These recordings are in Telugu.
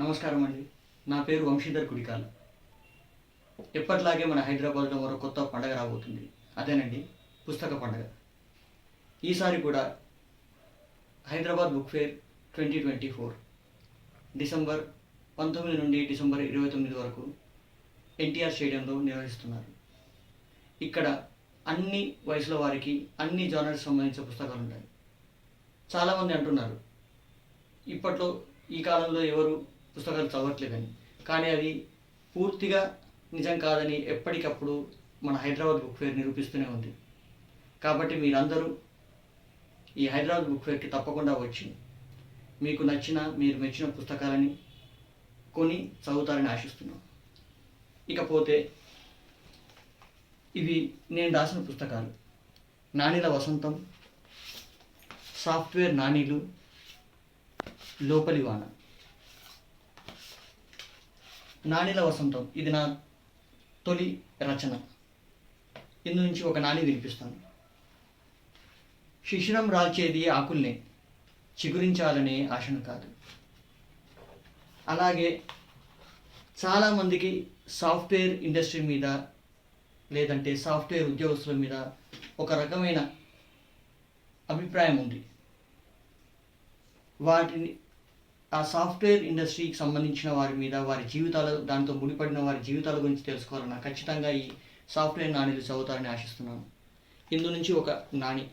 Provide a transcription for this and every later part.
నమస్కారం అండి. నా పేరు వంశీధర్ కుడికాల. ఎప్పటిలాగే మన హైదరాబాద్లో మరో కొత్త పండగ రాబోతుంది. అదేనండి పుస్తక పండగ. ఈసారి కూడా Hyderabad book fair twenty twenty four December పంతొమ్మిది నుండి డిసెంబర్ ఇరవై తొమ్మిది వరకు ఎన్టీఆర్ స్టేడియంలో నిర్వహిస్తున్నారు. ఇక్కడ అన్ని వయసుల వారికి అన్ని జానర్స్ సంబంధించిన పుస్తకాలు ఉంటాయి చాలామంది అంటున్నారు ఇప్పట్లో ఈ కాలంలో ఎవరు పుస్తకాలు చదవట్లేదని కానీ. అది పూర్తిగా నిజం కాదని ఎప్పటికప్పుడు మన హైదరాబాద్ బుక్ ఫేర్ నిరూపిస్తూనే ఉంది. కాబట్టి మీరందరూ ఈ హైదరాబాద్ బుక్ ఫేర్కి తప్పకుండా వచ్చి మీకు నచ్చిన మీరు మెచ్చిన పుస్తకాలని కొని చదువుతారని ఆశిస్తున్నాం. ఇకపోతే ఇవి నేను రాసిన పుస్తకాలు. నాణిల వసంతం సాఫ్ట్వేర్ నాణీలు లోపలి వాన నాణిల వసంతం. ఇది నా తొలి రచన. ఇందు నుంచి ఒక నాణి వినిపిస్తాను. శిశిరం రాల్చేది ఆకుల్నే. చిగురించాలనే ఆశను కాదు. అలాగే చాలామందికి సాఫ్ట్వేర్ ఇండస్ట్రీ మీద లేదంటే సాఫ్ట్వేర్ ఉద్యోగస్తుల మీద ఒక రకమైన అభిప్రాయం ఉంది. వాటిని ఆ సాఫ్ట్వేర్ ఇండస్ట్రీకి సంబంధించిన వారి మీద వారి జీవితాల దాంతో ముడిపడిన వారి జీవితాల గురించి తెలుసుకోవాలన్నా ఖచ్చితంగా ఈ సాఫ్ట్వేర్ నాణ్యలు చదువుతారని ఆశిస్తున్నాను. ఇందు నుంచి ఒక నాణి.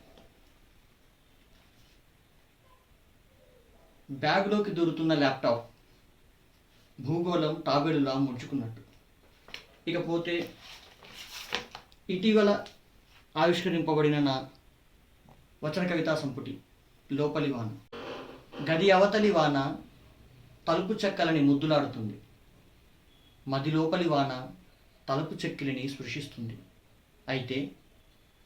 బ్యాగ్లోకి దొరుకుతున్న ల్యాప్టాప్ భూగోళం తాబేడులా ముడుచుకున్నట్టు. ఇకపోతే ఇటీవల ఆవిష్కరింపబడిన నా వచన కవితా సంపుటి లోపలి వాన. గది అవతలి వాన తలుపు చెక్కలని ముద్దులాడుతుంది. మది లోపలి వాన తలుపు చెక్కిలిని స్పృశిస్తుంది. అయితే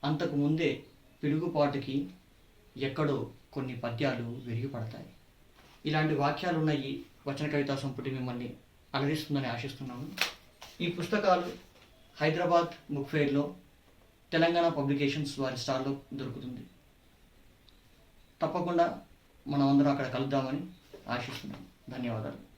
అంతకు ముందే పిడుగుపాటుకి ఎక్కడో కొన్ని పద్యాలు విరిగిపడతాయి. ఇలాంటి వాక్యాలు ఉన్నాయి వచన కవితా సంపుటి మిమ్మల్ని అలరిస్తుందని ఆశిస్తున్నాను. ఈ పుస్తకాలు హైదరాబాద్ బుక్ ఫెయిర్లో తెలంగాణ పబ్లికేషన్స్ వారి స్టాల్లో దొరుకుతుంది. తప్పకుండా మనం అందరం అక్కడ కలుద్దామని ఆశిస్తున్నాం. ధన్యవాదాలు.